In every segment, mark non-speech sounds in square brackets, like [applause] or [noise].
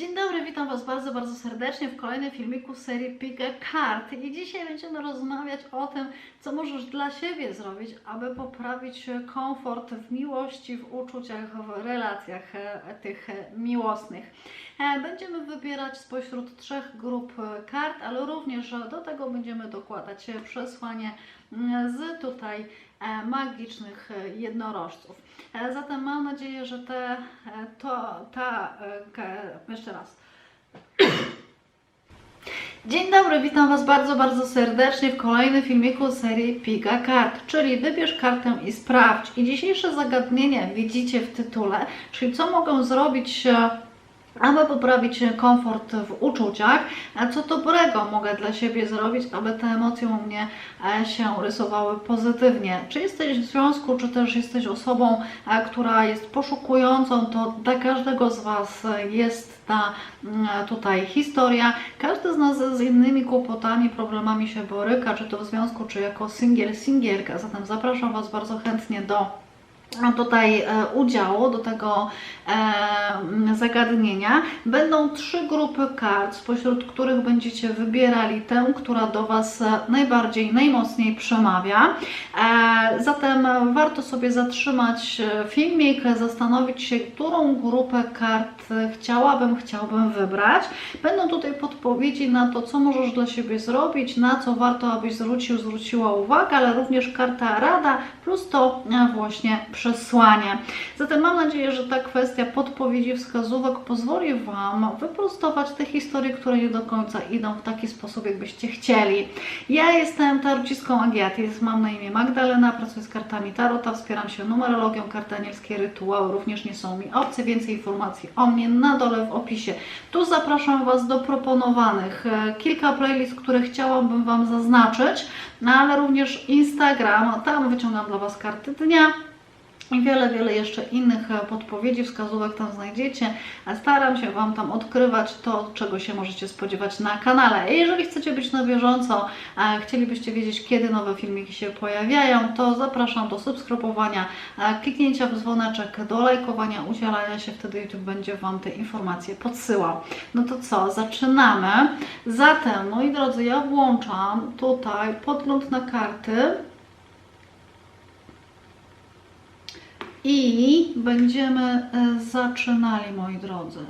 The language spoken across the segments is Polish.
Dzień dobry, witam Was bardzo, bardzo serdecznie w kolejnym filmiku serii Pick a Card. I dzisiaj będziemy rozmawiać o tym, co możesz dla siebie zrobić, aby poprawić komfort w miłości, w uczuciach, w relacjach e, tych e, miłosnych. E, Będziemy wybierać spośród trzech grup e, kart, ale również do tego będziemy dokładać przesłanie mm, z tutaj e, magicznych jednorożców. Zatem mam nadzieję, że te, to, ta, jeszcze raz. Dzień dobry, witam Was bardzo, bardzo serdecznie w kolejnym filmiku serii Piga Kart, czyli wybierz kartę i sprawdź. I dzisiejsze zagadnienie widzicie w tytule, czyli co mogę zrobić aby poprawić komfort w uczuciach, co dobrego mogę dla siebie zrobić, aby te emocje u mnie e, się rysowały pozytywnie. Czy jesteś w związku, czy też jesteś osobą, e, która jest poszukującą, to dla każdego z Was jest ta mm, tutaj historia. Każdy z nas z innymi kłopotami, problemami się boryka, czy to w związku, czy jako singiel, singielka. Zatem zapraszam Was bardzo chętnie do tutaj e, udziału do tego e, zagadnienia. Będą trzy grupy kart, spośród których będziecie wybierali tę, która do Was e, najbardziej, najmocniej przemawia. Zatem warto sobie zatrzymać filmik, zastanowić się, którą grupę kart chciałabym, chciałbym wybrać. Będą tutaj podpowiedzi na to, co możesz dla siebie zrobić, na co warto, abyś zwrócił, zwróciła uwagę, ale również karta rada, plus to właśnie przesłanie. Zatem mam nadzieję, że ta kwestia podpowiedzi, wskazówek pozwoli Wam wyprostować te historie, które nie do końca idą w taki sposób, jakbyście chcieli. Ja jestem tarocistką Agiatis, mam na imię Magdalena, pracuję z kartami Tarota, wspieram się numerologią, karty anielskie, rytuały również nie są mi obce. Więcej informacji o mnie na dole w opisie. Tu zapraszam Was do proponowanych e, kilka playlist, które chciałabym Wam zaznaczyć, no ale również Instagram, tam wyciągam dla Was karty dnia. I wiele, wiele jeszcze innych e, podpowiedzi, wskazówek tam znajdziecie. Staram się Wam tam odkrywać to, czego się możecie spodziewać na kanale. Jeżeli chcecie być na bieżąco, chcielibyście wiedzieć, kiedy nowe filmiki się pojawiają, to zapraszam do subskrybowania, kliknięcia w dzwoneczek, do lajkowania, udzielania się, wtedy YouTube będzie Wam te informacje podsyłał. No to co, zaczynamy. Zatem, moi drodzy, ja włączam tutaj podgląd na karty. I będziemy e, zaczynali, moi drodzy.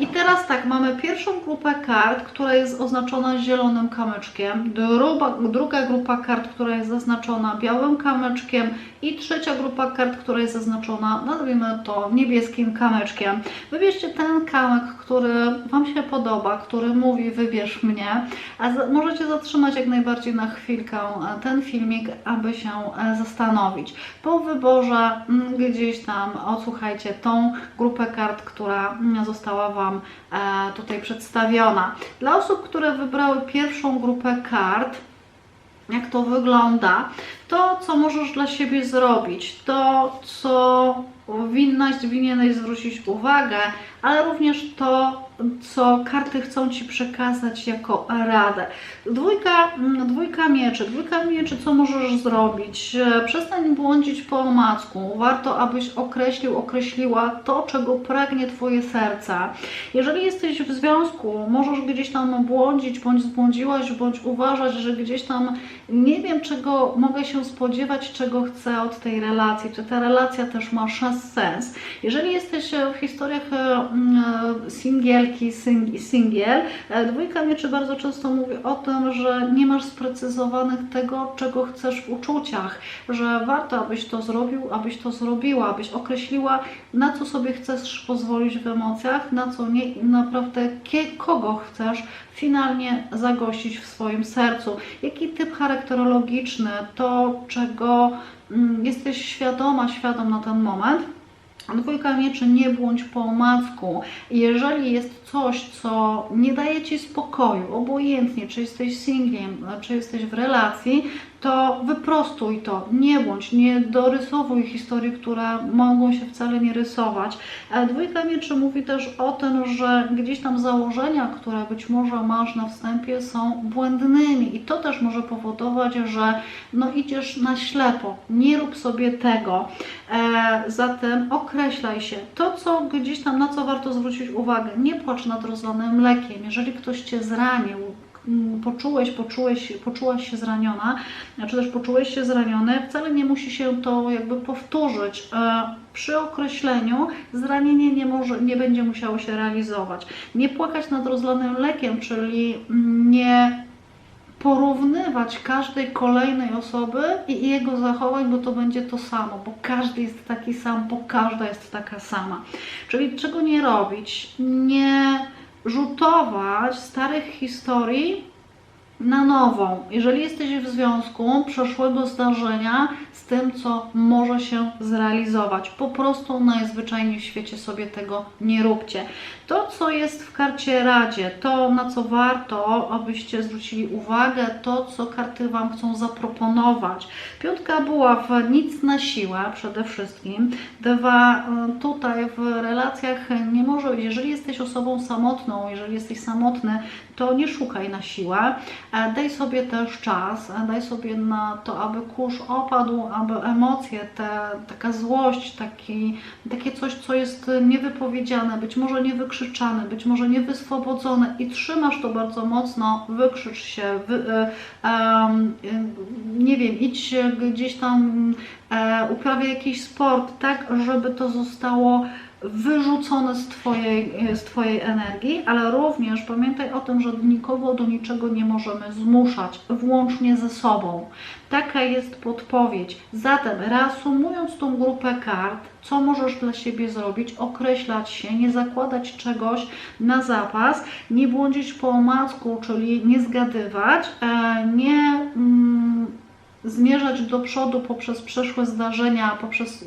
I teraz tak, mamy pierwszą grupę kart, która jest oznaczona zielonym kamyczkiem, druga, druga grupa kart, która jest zaznaczona białym kamyczkiem i trzecia grupa kart, która jest zaznaczona, nazwijmy to niebieskim kamyczkiem. Wybierzcie ten kamyk, który Wam się podoba, który mówi wybierz mnie, a możecie zatrzymać jak najbardziej na chwilkę e, ten filmik, aby się e, zastanowić. Po wyborze mm, gdzieś tam odsłuchajcie tą grupę kart, która mm, została Wam e, tutaj przedstawiona. Dla osób, które wybrały pierwszą grupę kart, jak to wygląda, to co możesz dla siebie zrobić, to co winnaś, winieneś zwrócić uwagę, ale również to, co karty chcą Ci przekazać jako radę. Dwójka, mm, dwójka mieczy, dwójka mieczy, co możesz zrobić? E, Przestań błądzić po omacku. Warto, abyś określił, określiła to, czego pragnie Twoje serce. Jeżeli jesteś w związku, możesz gdzieś tam błądzić, bądź zbłądziłaś, bądź uważać, że gdzieś tam nie wiem, czego mogę się spodziewać, czego chcę od tej relacji, czy ta relacja też ma sens. Jeżeli jesteś e, w historiach e, mm, e, singielki, sing, singiel, dwójka mieczy bardzo często mówi o tym, że nie masz sprecyzowanych tego, czego chcesz w uczuciach, że warto, abyś to zrobił, abyś to zrobiła, abyś określiła, na co sobie chcesz pozwolić w emocjach, na co nie i naprawdę kogo chcesz finalnie zagościć w swoim sercu. Jaki typ charakterologiczny, to czego mm, jesteś świadoma, świadom na ten moment. Dwójka mieczy, nie błądź po omacku. Jeżeli jest coś, co nie daje Ci spokoju, obojętnie, czy jesteś singlem, czy jesteś w relacji, to wyprostuj to, nie bądź, nie dorysowuj historii, które mogą się wcale nie rysować. Dwójka mieczy mówi też o tym, że gdzieś tam założenia, które być może masz na wstępie są błędnymi i to też może powodować, że no idziesz na ślepo, nie rób sobie tego. E, zatem określaj się. To, co gdzieś tam, na co warto zwrócić uwagę, nie płacz nad rozlanym mlekiem. Jeżeli ktoś Cię zranił, poczułeś, poczułeś, poczułaś się zraniona, czy też poczułeś się zraniony, wcale nie musi się to jakby powtórzyć. E, Przy określeniu zranienie nie, może, nie będzie musiało się realizować. Nie płakać nad rozlanym mlekiem, czyli nie porównywać każdej kolejnej osoby i jego zachowań, bo to będzie to samo, bo każdy jest taki sam, bo każda jest taka sama. Czyli czego nie robić? Nie rzutować starych historii na nową. Jeżeli jesteś w związku przeszłego zdarzenia z tym, co może się zrealizować, po prostu najzwyczajniej w świecie sobie tego nie róbcie. To, co jest w karcie Radzie, to na co warto, abyście zwrócili uwagę, to, co karty Wam chcą zaproponować. Piątka była w nic na siłę przede wszystkim. Dwa, y, tutaj w relacjach nie może, jeżeli jesteś osobą samotną, jeżeli jesteś samotny, to nie szukaj na siłę. E, Daj sobie też czas, e, daj sobie na to, aby kurz opadł, aby emocje, te, taka złość, taki, takie coś, co jest niewypowiedziane, być może niewykrzyczane, być może niewyswobodzone i trzymasz to bardzo mocno, wykrzycz się, wy, e, nie wiem, idź gdzieś tam, uprawiaj jakiś sport, tak, żeby to zostało wyrzucone z twojej, z twojej energii, ale również pamiętaj o tym, że nikogo do niczego nie możemy zmuszać, włącznie ze sobą. Taka jest podpowiedź. Zatem, reasumując tą grupę kart, co możesz dla siebie zrobić? Określać się, nie zakładać czegoś na zapas, nie błądzić po omacku, czyli nie zgadywać, e, nie. Mm, zmierzać do przodu poprzez przeszłe zdarzenia, poprzez y,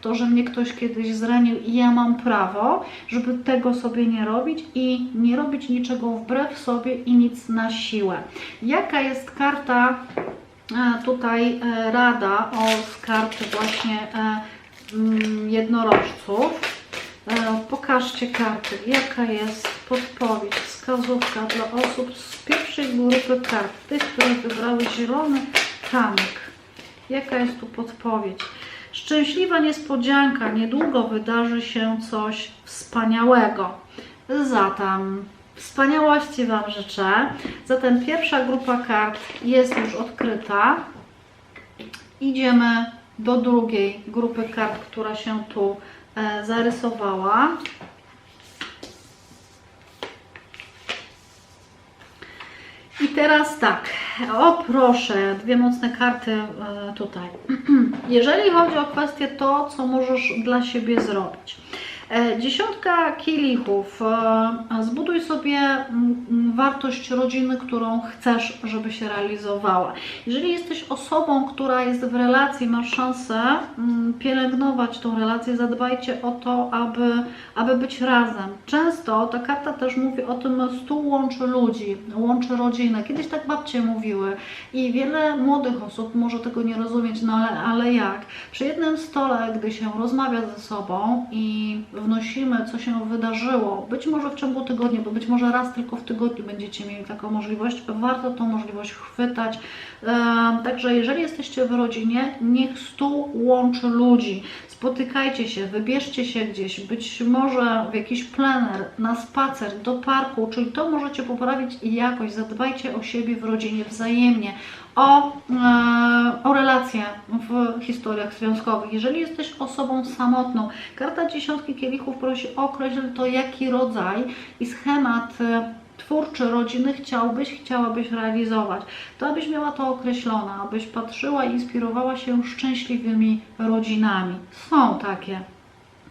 to, że mnie ktoś kiedyś zranił i ja mam prawo, żeby tego sobie nie robić i nie robić niczego wbrew sobie i nic na siłę. Jaka jest karta e, tutaj e, rada o z właśnie e, mm, jednorożców? Pokażcie karty, jaka jest podpowiedź, wskazówka dla osób z pierwszej grupy kart, tych, które wybrały zielony Jaka jest tu podpowiedź? Szczęśliwa niespodzianka, niedługo wydarzy się coś wspaniałego. Zatem wspaniałości Wam życzę. Zatem pierwsza grupa kart jest już odkryta. Idziemy do drugiej grupy kart, która się tu e, zarysowała. I teraz tak, o proszę, dwie mocne karty e, tutaj. [clears throat] Jeżeli chodzi o kwestię to, co możesz dla siebie zrobić. E, Dziesiątka kielichów. E, Zbuduj sobie mm, wartość rodziny, którą chcesz, żeby się realizowała. Jeżeli jesteś osobą, która jest w relacji, masz szansę mm, pielęgnować tą relację, zadbajcie o to, aby, aby być razem. Często ta karta też mówi o tym, stół łączy ludzi, łączy rodzinę. Kiedyś tak babcie mówiły i wiele młodych osób może tego nie rozumieć, no ale, ale jak? Przy jednym stole, gdy się rozmawia ze sobą i wnosimy, co się wydarzyło, być może w ciągu tygodnia, bo być może raz tylko w tygodniu będziecie mieli taką możliwość, warto tą możliwość chwytać. Także jeżeli jesteście w rodzinie, niech stół łączy ludzi. Spotykajcie się, wybierzcie się gdzieś, być może w jakiś plener, na spacer, do parku, czyli to możecie poprawić i jakoś zadbajcie o siebie w rodzinie wzajemnie, o, e, o relacje w historiach związkowych. Jeżeli jesteś osobą samotną, karta dziesiątki kielichów prosi określ to, jaki rodzaj i schemat e, twórczy rodziny chciałbyś, chciałabyś realizować. To abyś miała to określone, abyś patrzyła i inspirowała się szczęśliwymi rodzinami. Są takie.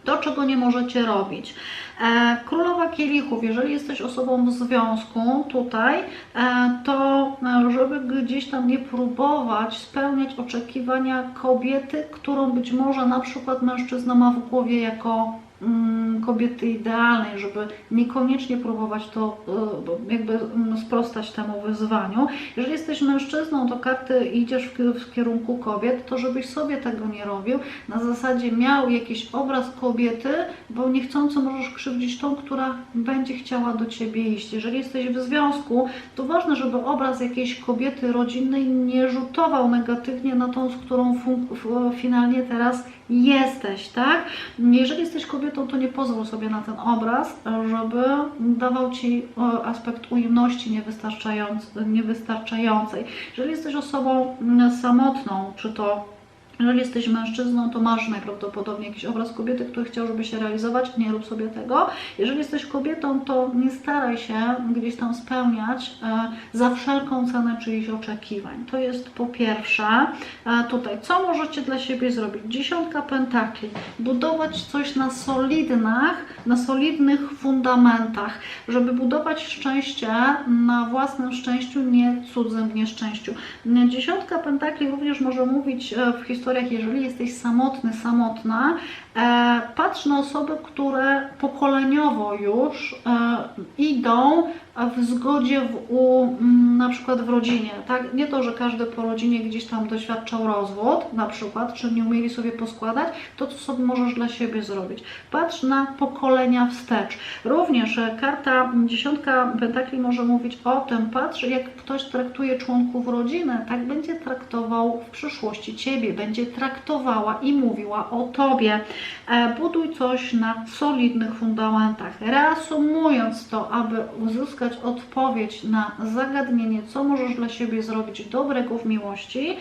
To, czego nie możecie robić. E, Królowa Kielichów, jeżeli jesteś osobą w związku tutaj, e, to e, żeby gdzieś tam nie próbować spełniać oczekiwania kobiety, którą być może na przykład mężczyzna ma w głowie jako kobiety idealnej, żeby niekoniecznie próbować to bo jakby mm, sprostać temu wyzwaniu. Jeżeli jesteś mężczyzną, to karty idziesz w, ki- w kierunku kobiet, to żebyś sobie tego nie robił. Na zasadzie miał jakiś obraz kobiety, bo niechcący możesz krzywdzić tą, która będzie chciała do ciebie iść. Jeżeli jesteś w związku, to ważne, żeby obraz jakiejś kobiety rodzinnej nie rzutował negatywnie na tą, z którą finalnie teraz jesteś, tak? Jeżeli jesteś kobietą, to nie pozwól sobie na ten obraz, żeby dawał ci e, aspekt ujemności niewystarczającej. Jeżeli jesteś osobą mm, samotną, czy to jeżeli jesteś mężczyzną, to masz najprawdopodobniej jakiś obraz kobiety, który chciał, żeby się realizować. Nie rób sobie tego. Jeżeli jesteś kobietą, to nie staraj się gdzieś tam spełniać e, za wszelką cenę czyichś oczekiwań. To jest po pierwsze. E, tutaj, co możecie dla siebie zrobić? Dziesiątka pentakli. Budować coś na solidnych, na solidnych fundamentach, żeby budować szczęście na własnym szczęściu, nie cudzym nieszczęściu. Dziesiątka pentakli również może mówić e, w historiach, jeżeli jesteś samotny, samotna, patrz na osoby, które pokoleniowo już e, idą w zgodzie w, u, na przykład w rodzinie. Tak? Nie to, że każdy po rodzinie gdzieś tam doświadczał rozwód, na przykład, czy nie umieli sobie poskładać, to co sobie możesz dla siebie zrobić. Patrz na pokolenia wstecz. Również e, karta dziesiątka pentakli może mówić o tym, patrz jak ktoś traktuje członków rodziny, tak będzie traktował w przyszłości Ciebie, będzie traktowała i mówiła o Tobie. E, Buduj coś na solidnych fundamentach. Reasumując to, aby uzyskać odpowiedź na zagadnienie, co możesz dla siebie zrobić dobrego w miłości,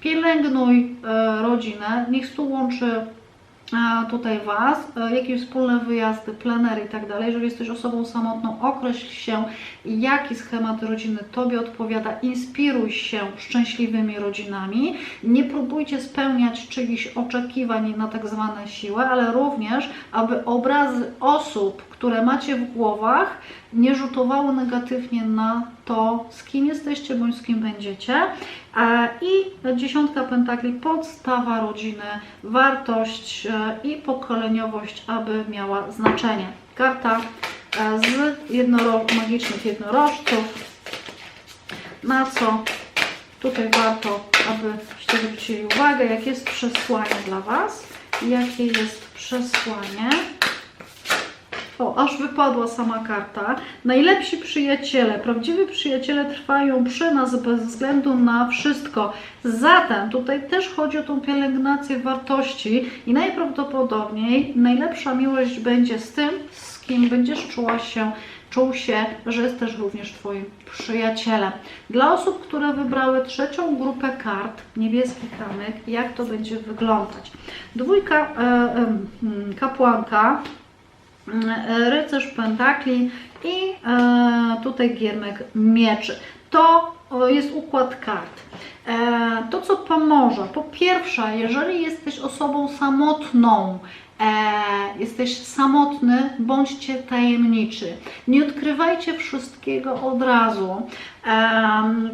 pielęgnuj e, rodzinę, niech tu łączy tutaj Was, e, jakieś wspólne wyjazdy, plenery i tak dalej. Jeżeli jesteś osobą samotną, określ się, jaki schemat rodziny Tobie odpowiada, inspiruj się szczęśliwymi rodzinami. Nie próbujcie spełniać czyichś oczekiwań na tak zwane siłę, ale również, aby obrazy osób, które macie w głowach, nie rzutowały negatywnie na to, z kim jesteście bądź z kim będziecie. E, I dziesiątka pentakli, podstawa rodziny, wartość e, i pokoleniowość, aby miała znaczenie. Karta e, z jednoro magicznych jednorożców. Na co tutaj warto, abyście zwrócili uwagę, jakie jest przesłanie dla Was, jakie jest przesłanie. Aż wypadła sama karta. Najlepsi przyjaciele, prawdziwi przyjaciele trwają przy nas bez względu na wszystko. Zatem tutaj też chodzi o tą pielęgnację wartości i najprawdopodobniej najlepsza miłość będzie z tym, z kim będziesz czuła się, czuł się, że jest też również Twoim przyjacielem. Dla osób, które wybrały trzecią grupę kart, niebieski kamyk, jak to będzie wyglądać? Dwójka e, e, kapłanka, rycerz pentakli i e, tutaj giermek mieczy. To jest układ kart. E, to, co pomoże, po pierwsze, jeżeli jesteś osobą samotną, e, jesteś samotny, bądźcie tajemniczy. Nie odkrywajcie wszystkiego od razu.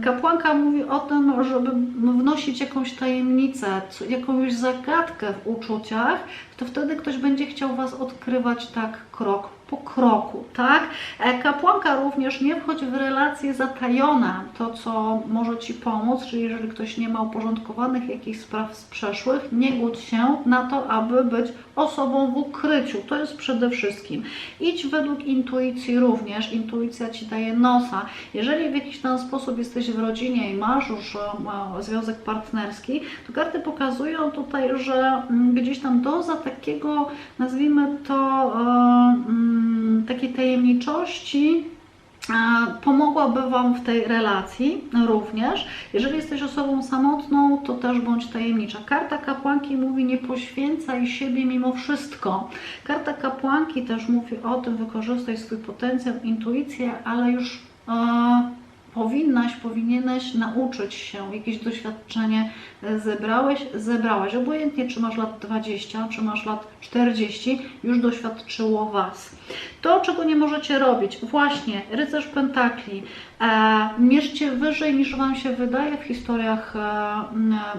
Kapłanka mówi o tym, żeby wnosić jakąś tajemnicę, jakąś zagadkę w uczuciach, to wtedy ktoś będzie chciał Was odkrywać tak krok po kroku, tak? E, Kapłanka również nie wchodzi w relacje zatajone, to co może Ci pomóc, czyli jeżeli ktoś nie ma uporządkowanych jakichś spraw z przeszłych, nie gódź się na to, aby być osobą w ukryciu. To jest przede wszystkim. Idź według intuicji również. Intuicja Ci daje nosa. Jeżeli w jakiś tam sposób jesteś w rodzinie i masz już e, związek partnerski, to karty pokazują tutaj, że mm, gdzieś tam doza takiego, nazwijmy to, e, mm, takiej tajemniczości e, pomogłaby Wam w tej relacji również. Jeżeli jesteś osobą samotną, to też bądź tajemnicza. Karta kapłanki mówi nie poświęcaj siebie mimo wszystko. Karta kapłanki też mówi o tym, wykorzystaj swój potencjał, intuicję, ale już e, powinnaś, powinieneś nauczyć się, jakieś doświadczenie e, zebrałeś, zebrałaś. Obojętnie, czy masz lat 20, czy masz lat 40, już doświadczyło Was. To, czego nie możecie robić, właśnie rycerz pentakli, mierzcie wyżej niż Wam się wydaje w historiach e,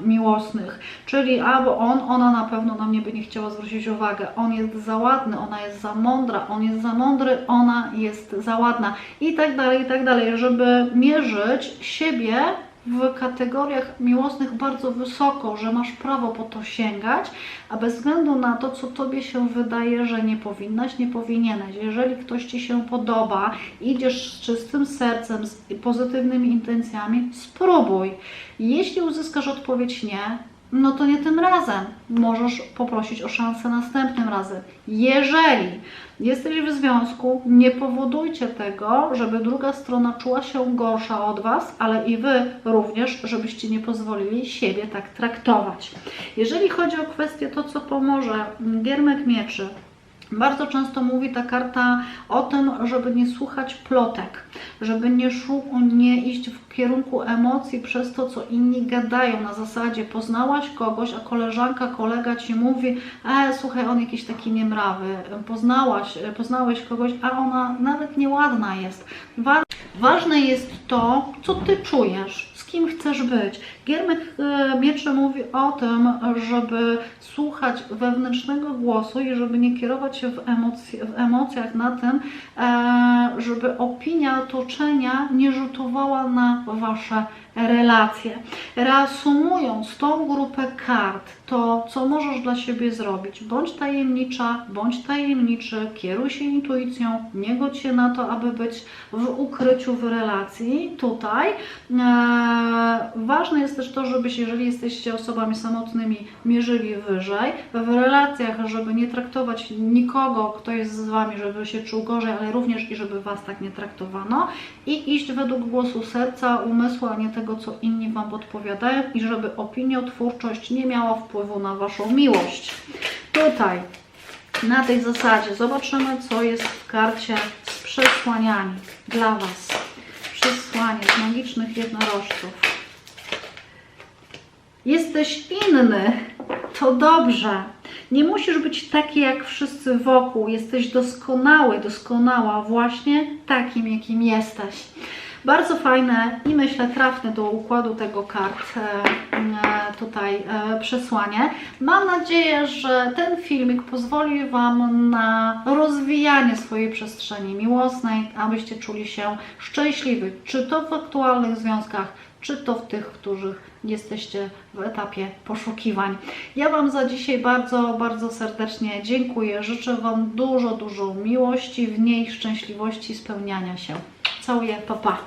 miłosnych. Czyli albo on, ona na pewno na mnie by nie chciała zwrócić uwagę. On jest za ładny, ona jest za mądra, on jest za mądry, ona jest za ładna i tak dalej, i tak dalej. Żeby mierzyć siebie w kategoriach miłosnych bardzo wysoko, że masz prawo po to sięgać, a bez względu na to, co tobie się wydaje, że nie powinnaś, nie powinieneś. Jeżeli ktoś ci się podoba, idziesz z czystym sercem, z pozytywnymi intencjami, spróbuj. Jeśli uzyskasz odpowiedź nie, no to nie tym razem. Możesz poprosić o szansę następnym razem. Jeżeli jesteś w związku, nie powodujcie tego, żeby druga strona czuła się gorsza od Was, ale i Wy również, żebyście nie pozwolili siebie tak traktować. Jeżeli chodzi o kwestię to, co pomoże, Giermek Mieczy, bardzo często mówi ta karta o tym, żeby nie słuchać plotek, żeby nie, nie iść w kierunku emocji przez to, co inni gadają. Na zasadzie poznałaś kogoś, a koleżanka, kolega ci mówi, e, słuchaj, on jakiś taki niemrawy. Poznałaś, poznałeś kogoś, a ona nawet nieładna jest. Wa- ważne jest to, co ty czujesz, kim chcesz być. Giermek e, Mieczy mówi o tym, żeby słuchać wewnętrznego głosu i żeby nie kierować się w, emocji, w emocjach na tym, e, żeby opinia otoczenia nie rzutowała na Wasze relacje. Reasumując tą grupę kart, to co możesz dla siebie zrobić? Bądź tajemnicza, bądź tajemniczy, kieruj się intuicją, nie godź się na to, aby być w ukryciu w relacji. Tutaj e, ważne jest też to, żebyś, jeżeli jesteście osobami samotnymi, mierzyli wyżej. W relacjach, żeby nie traktować nikogo, kto jest z Wami, żeby się czuł gorzej, ale również i żeby Was tak nie traktowano. I iść według głosu serca, umysłu, a nie tego, co inni Wam podpowiadają i żeby opiniotwórczość nie miała wpływu na Waszą miłość. Tutaj, na tej zasadzie, zobaczymy, co jest w karcie z przesłaniami dla Was. Przesłanie z magicznych jednorożców. Jesteś inny, to dobrze. Nie musisz być taki jak wszyscy wokół. Jesteś doskonały, doskonała właśnie takim, jakim jesteś. Bardzo fajne i myślę trafne do układu tego kart e, e, tutaj e, przesłanie. Mam nadzieję, że ten filmik pozwoli Wam na rozwijanie swojej przestrzeni miłosnej, abyście czuli się szczęśliwi, czy to w aktualnych związkach, czy to w tych, których jesteście w etapie poszukiwań. Ja Wam za dzisiaj bardzo, bardzo serdecznie dziękuję. Życzę Wam dużo, dużo miłości, w niej szczęśliwości, spełniania się. Całuję, pa pa.